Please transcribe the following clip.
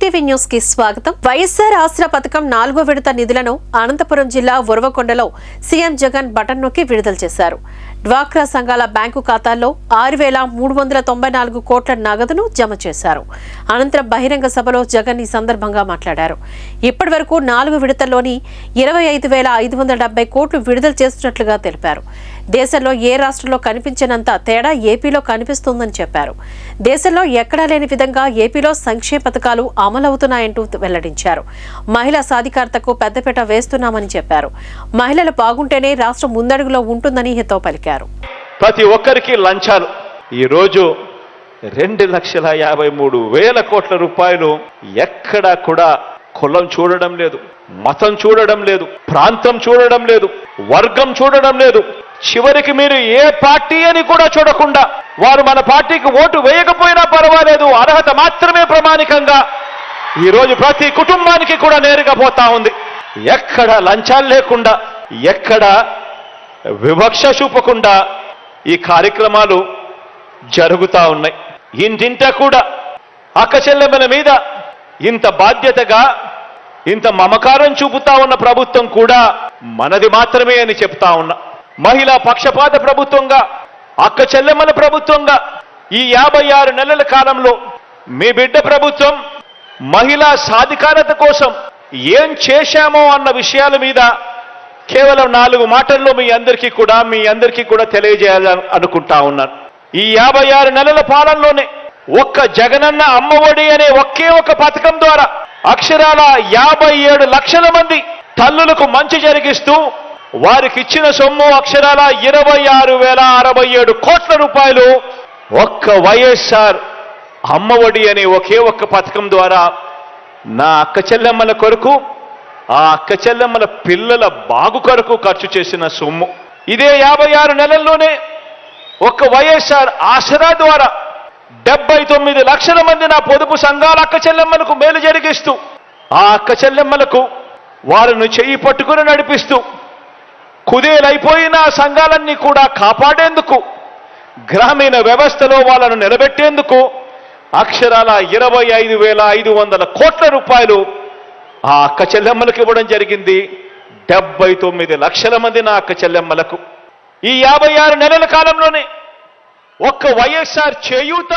TV న్యూస్కి స్వాగతం. వైఎస్ఆర్ ఆసరా పథకం నాలుగో విడత నిధులను అనంతపురం జిల్లా ఉరవకొండలో సీఎం జగన్ బటన్ నొక్కి విడుదల చేశారు. డ్వాక్రా సంఘాల బ్యాంకు ఖాతాల్లో ఆరు వేల మూడు వందల తొంభై నాలుగు కోట్ల నగదును జమ చేశారు. అనంతరం బహిరంగ సభలో జగన్ ఈ సందర్భంగా మాట్లాడారు. ఇప్పటి వరకు నాలుగు విడతల్లోని ఇరవై ఐదు వేల ఐదు వందల డెబ్బై కోట్లు విడుదల చేస్తున్నట్లుగా తెలిపారు. దేశంలో ఏ రాష్ట్రంలో కనిపించినంత తేడా ఏపీలో కనిపిస్తోందని చెప్పారు. దేశంలో ఎక్కడా లేని విధంగా ఏపీలో సంక్షేమ పథకాలు అమలవుతున్నాయంటూ వెల్లడించారు. మహిళా సాధికారతకు పెద్దపీట వేస్తున్నామని చెప్పారు. మహిళలు బాగుంటేనే రాష్ట్రం ముందడుగులో ఉంటుందని హితో పలికారు. ప్రతి ఒక్కరికి లంచాలు. ఈరోజు రెండు లక్షల యాభై మూడు వేల కోట్ల రూపాయలు ఎక్కడా కూడా కులం చూడడం లేదు మతం చూడడం లేదు ప్రాంతం చూడడం లేదు వర్గం చూడడం లేదు. చివరికి మీరు ఏ పార్టీ అని కూడా చూడకుండా వారు మన పార్టీకి ఓటు వేయకపోయినా పర్వాలేదు అర్హత మాత్రమే ప్రామాణికంగా ఈరోజు ప్రతి కుటుంబానికి కూడా నేరుగా పోతా ఉంది. ఎక్కడ లంచాలు లేకుండా ఎక్కడ వివక్ష చూపకుండా ఈ కార్యక్రమాలు జరుగుతా ఉన్నాయి. ఇంటింట కూడా అక్కచెల్లెమ్మల మీద ఇంత బాధ్యతగా ఇంత మమకారం చూపుతా ఉన్న ప్రభుత్వం కూడా మనది మాత్రమే అని చెప్తా ఉన్నా. మహిళా పక్షపాత ప్రభుత్వంగా అక్క చెల్లెమ్మల ప్రభుత్వంగా ఈ యాభై ఆరు నెలల కాలంలో మీ బిడ్డ ప్రభుత్వం మహిళా సాధికారత కోసం ఏం చేశామో అన్న విషయాల మీద కేవలం నాలుగు మాటల్లో మీ అందరికీ కూడా మీ అందరికీ కూడా తెలియజేయాలని అనుకుంటా ఉన్నాను. ఈ యాభై ఆరు నెలల పాలనలోనే ఒక్క జగనన్న అమ్మఒడి అనే ఒకే ఒక పథకం ద్వారా అక్షరాల యాభై ఏడు లక్షల మంది తల్లులకు మంచి జరిగిస్తూ వారికి ఇచ్చిన సొమ్ము అక్షరాల ఇరవై ఆరు వేల అరవై ఏడు కోట్ల రూపాయలు ఒక్క వైఎస్ఆర్ అమ్మఒడి అనే ఒకే ఒక్క పథకం ద్వారా నా అక్క చెల్లెమ్మల కొరకు ఆ అక్క చెల్లెమ్మల పిల్లల బాగు కొరకు ఖర్చు చేసిన సొమ్ము. ఇదే యాభై ఆరు నెలల్లోనే ఒక్క వైఎస్ఆర్ ఆసరా ద్వారా డెబ్బై తొమ్మిది లక్షల మంది నా పొదుపు సంఘాల అక్క చెల్లెమ్మలకు మేలు జరిగిస్తూ ఆ అక్క చెల్లెమ్మలకు వారిని చెయ్యి పట్టుకుని నడిపిస్తూ కుదేలైపోయిన ఆ సంఘాలన్నీ కూడా కాపాడేందుకు గ్రామీణ వ్యవస్థలో వాళ్ళను నిలబెట్టేందుకు అక్షరాల ఇరవై ఐదు వేల ఐదు వందల కోట్ల రూపాయలు ఆ అక్క చెల్లెమ్మలకు ఇవ్వడం జరిగింది. డెబ్బై తొమ్మిది లక్షల మంది నా అక్క చెల్లెమ్మలకు. ఈ యాభై ఆరు నెలల కాలంలోనే ఒక్క వైఎస్ఆర్ చేయూత